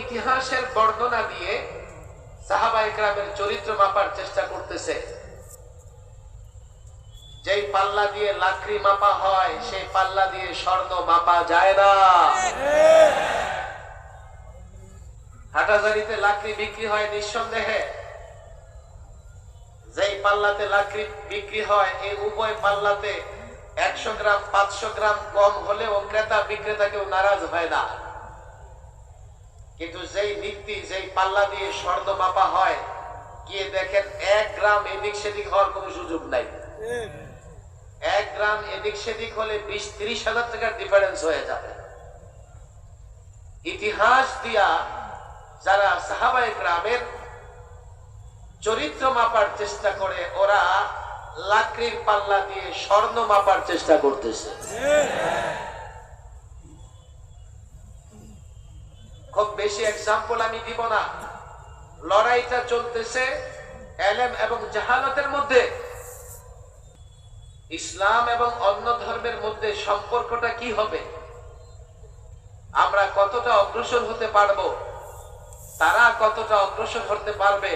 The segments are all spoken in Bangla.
ইতিহাসের বর্ণনা দিয়ে সাহাবা একরামের চরিত্র মাপার চেষ্টা করতেছে। যেই পাল্লা দিয়ে লাকড়ি মাপা হয়, সেই পাল্লা দিয়ে স্বর্ণ মাপা যায় না। হাটাজারিতে লাকড়ি বিক্রি হয় নিঃসন্দেহে। যেই পাল্লাতে লাকড়ি বিক্রি হয়, এই উভয় পাল্লাতে একশো গ্রাম, পাঁচশো গ্রাম কম হলেও ক্রেতা বিক্রেতা কেউ নারাজ হয় না। কিন্তু যেই ভিত্তি যেই পাল্লা দিয়ে স্বর্ণ মাপা হয়, গিয়ে দেখেন এক গ্রাম এদিক সেদিক হওয়ার কোনো সুযোগ নাই। এক গ্রাম এদিক সেদিক হলে বিশ ত্রিশ হাজার টাকার ডিফারেন্স হয়ে যাবে। ইতিহাস দিয়া যারা সাহাবাই গ্রামের চরিত্র মাপার চেষ্টা করে, ওরা লাকড়ির পাল্লা দিয়ে স্বর্ণ মাপার চেষ্টা করতেছে। বেশি এক্সাম্পল আমি দিব না। লড়াইটা চলতেছে এলেম এবং জাহালতের মধ্যে। ইসলাম এবং অন্য ধর্মের মধ্যে সম্পর্কটা কি হবে? আমরা কতটা অগ্রসর হতে পারব? তারা কতটা অগ্রসর হতে পারবে?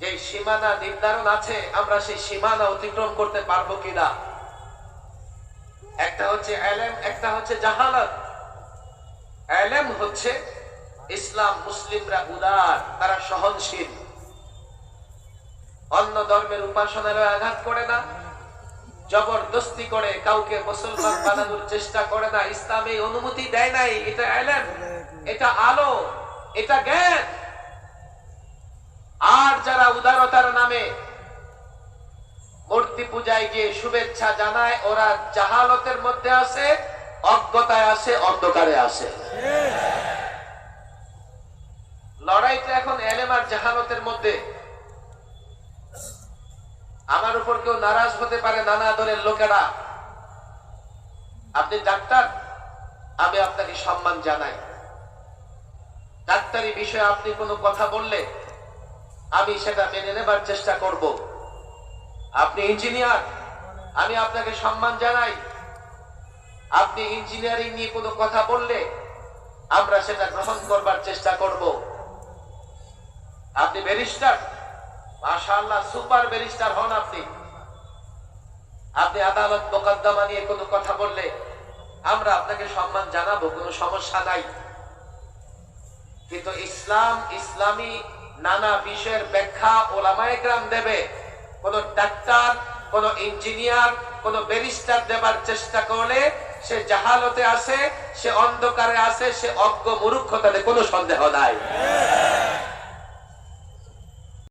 যে সীমানা নির্ধারণ আছে, আমরা সেই সীমানা অতিক্রম করতে পারব কিনা? একটা হচ্ছে এলেম, একটা হচ্ছে জাহালত। এলেম হচ্ছে ইসলাম মুসলিমরা উদার, তারা সহনশীল। অন্য ধর্মের উপাসনালয় আঘাত করে না, জবরদস্তি করে কাউকে মুসলমান বানানোর চেষ্টা করে না, ইসলাম অনুমতি দেয় নাই, এটা এলেম এটা আলো, এটা জ্ঞান। আর যারা উদারতার নামে মূর্তি পূজায় গিয়ে শুভেচ্ছা জানায়, ওরা জাহালতের মধ্যে আছে, অজ্ঞতায় আছে, অন্ধকারে আছে। লড়াইটা এখন এলেম আর জাহালতের মধ্যে। আমার উপর কেউ নারাজ হতে পারে নানা দলের লোকেরা। আপনি ডাক্তার, আমি আপনাকে সম্মান জানাই। ডাক্তারি বিষয়ে আপনি কোনো কথা বললে আমি সেটা মেনে নেবার চেষ্টা করব। আপনি ইঞ্জিনিয়ার, আমি আপনাকে সম্মান জানাই। আপনি ইঞ্জিনিয়ারিং নিয়ে কোনো কথা বললে আমরা সেটা গ্রহণ করবার চেষ্টা করব। আপনি ব্যারিস্টার? মাশাআল্লাহ, সুপার ব্যারিস্টার হন আপনি। আপনি আদালত মোকদ্দমা নিয়ে কোনো কথা বললে আমরা আপনাকে সম্মান জানাব, কোনো সমস্যা নাই। কিন্তু ইসলাম, ইসলামী নানা বিষয়ের ব্যাখ্যা ওলামায়ে গ্রাম দেবে। কোন ডাক্তার, কোন ইঞ্জিনিয়ার, কোন ব্যারিস্টার দেবার চেষ্টা করলে সে জাহালতে আছে সে অন্ধকারে আছে সে অজ্ঞ মূর্খতাতে কোনো সন্দেহ নাই।